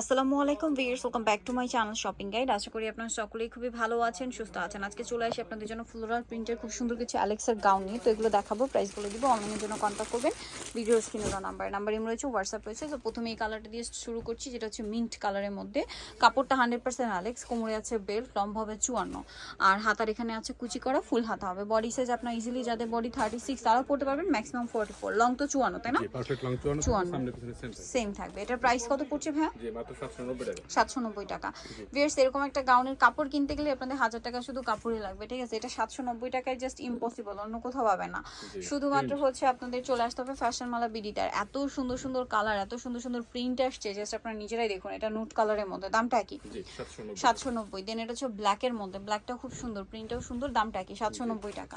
আসসালামু আলাইকুম viewers welcome back to my channel shopping guide আশা করি আপনারা সকলেই খুবই ভালো আছেন সুস্থ আছেন। আজকে চলে আসি আপনাদের জন্য ফ্লোরাল প্রিন্টের খুব সুন্দর কিছু অ্যালেক্সের গাউন নিয়ে। তো এগুলো দেখাবো প্রাইস বলে দিব অনলাইনের জন্য কন্ট্যাক্ট করবেন। ভিডিও স্ক্রিনে দেওয়া নাম্বার নাম্বার এম রয়েছে হোয়াটসঅ্যাপ রয়েছে। তো প্রথমে এই কালারটা দিয়ে শুরু করছি যেটা হচ্ছে মিন্ট কালারের মধ্যে। কাপড়টা হান্ড্রেড পার্সেন্ট অ্যালেক্স কোমরে আছে বেল্ট লম্ব হবে চুয়ান্ন। আর হাতার এখানে আছে কুচি করা ফুল হাতা হবে। বডি সাইজ আপনার ইজিলি যাদের বডি থার্টি সিক্স তারাও পড়তে পারবেন ম্যাক্সিমাম ফোর্টি ফোর লং তো চুয়ান্ন তাই না? চুয়ান্ন সেম থাকবে। এটার প্রাইস কত পড়ছে ভাইয়া? জি মাত্র 790 টাকা। সাতশো নব্বই টাকা। ভিয়ার্স এরকম একটা গাউনের কাপড় কিনতে গেলে আপনাদের হাজার টাকা শুধু কাপড়ই লাগবে ঠিক আছে? এটা সাতশো নব্বই টাকায় জাস্ট ইম্পসিবল অন্য কোথাও পাবে না। শুধুমাত্র হচ্ছে আপনাদের চলে আসতে হবে ফ্যাশন মালা বিডিটার এত সুন্দর সুন্দর কালার এত সুন্দর সুন্দর প্রিন্ট আসছে জাস্ট আপনারা নিজেরাই দেখুন এটা নুট কালারের মধ্যে। দামটা কি 790 সাতশো নব্বই দেন এটা হচ্ছে ব্ল্যাকের মধ্যে। ব্ল্যাকটা খুব সুন্দর প্রিন্টটাও সুন্দর দামটা কি সাতশো নব্বই টাকা।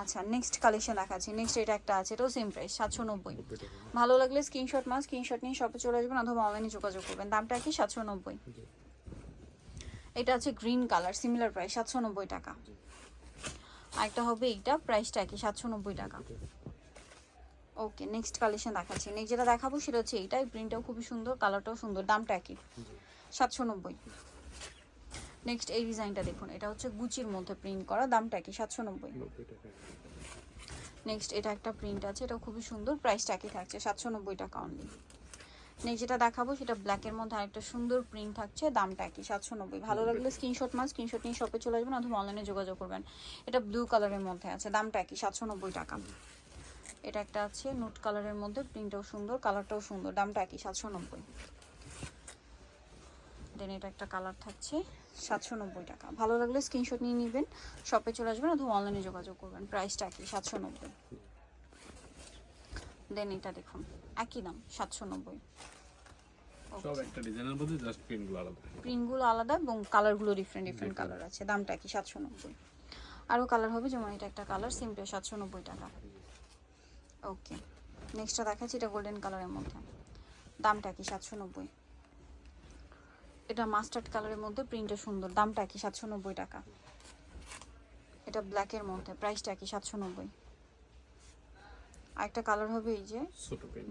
আচ্ছা নেক্সট কালেকশন দেখাচ্ছি। নেক্সট এটা একটা আছে এটাও সেম প্রাইস সাতশো নব্বই। ভালো লাগলে স্ক্রিনশট মাস স্ক্রিনশট নিয়ে শপে চলে আসবেন অথবা অনলাইনে যোগাযোগ করবেন। দামটা কি? সাতশো নব্বই। এটা আছে গ্রিন কালার সিমিলার প্রাইস সাতশো নব্বই টাকা। আরেকটা হবে এইটা প্রাইসটা কি সাতশো নব্বই টাকা। ওকে। নেক্সট কালেকশন দেখাচ্ছি। নেক্সট যেটা দেখাবো সেটা হচ্ছে এইটা এই প্রিন্টটাও খুবই সুন্দর কালারটাও সুন্দর দামটা কি সাতশো নব্বই। নেক্সট এই ডিজাইনটা দেখুন এটা হচ্ছে গুচির মধ্যে প্রিন্ট করা দামটা কি সাতশো নব্বই। নেক্সট এটা একটা প্রিন্ট আছে এটা খুবই সুন্দর প্রাইসটা কি থাকছে সাতশো নব্বই টাকা অনলি নেক্সট যেটা দেখাবো সেটা ব্ল্যাকের মধ্যে আরেকটা সুন্দর প্রিন্ট থাকছে দামটা কি সাতশো নব্বই। ভালো লাগলে স্ক্রিনশট মাস স্ক্রিনশট নিয়ে শপে চলে আসবেন অথবা অনলাইনে যোগাযোগ করবেন। এটা ব্লু কালারের মধ্যে আছে দামটা কি সাতশো নব্বই টাকা। এটা একটা আছে নোট কালারের মধ্যে প্রিন্টটাও সুন্দর কালারটাও সুন্দর দামটা কি সাতশো নব্বই। দেন এটা একটা কালার থাকছে সাতশো নব্বই টাকা। ভালো লাগলে স্ক্রিনশট নিয়ে নেবেন শপে চলে আসবেন অথবা অনলাইনে যোগাযোগ করবেন প্রাইসটা কি সাতশো নব্বই। দেন এটা দেখুন একই দাম সাতশো নব্বই। সব একটা ডিজাইনের মধ্যে জাস্ট প্রিন্টগুলো আলাদা প্রিন্টগুলো আলাদা এবং কালারগুলো ডিফারেন্ট ডিফারেন্ট কালার আছে। দামটা কি সাতশো নব্বই। আরও কালার হবে যেমন এটা একটা কালার সিম্পল সাতশো নব্বই টাকা। ওকে নেক্সটটা দেখাচ্ছি এটা গোল্ডেন কালারের মধ্যে। দামটা কি সাতশো নব্বই। এটা মাস্টার্ড কালারের মধ্যে প্রিন্টটা সুন্দর। দামটা কি সাতশো নব্বই টাকা। এটা ব্ল্যাকের মধ্যে প্রাইসটা কি সাতশো নব্বই। আরেকটা কালার হবে এই যে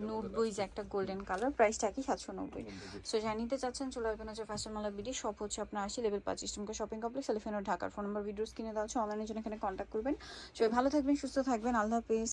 নব্বই যে নোট একটা গোল্ডেন কালার প্রাইসটা একই সাতশো নব্বই। সো জানিতে নিতে চাচ্ছেন চলে আসবেন হচ্ছে ফ্যাশন মালা বিডি শপ হচ্ছে আপনার আসি লেভেল পাঁচ ইস্টমকে শপিং কমপ্লেক্স এলিফেন্ট ঢাকার ফোন নম্বর ভিডিওস কিনে দেওয়া হচ্ছে অনলাইনের জন্য এখানে কন্ট্যাক্ট করবেন। সবাই ভালো থাকবেন সুস্থ থাকবেন আল্লাহ হাফিজ।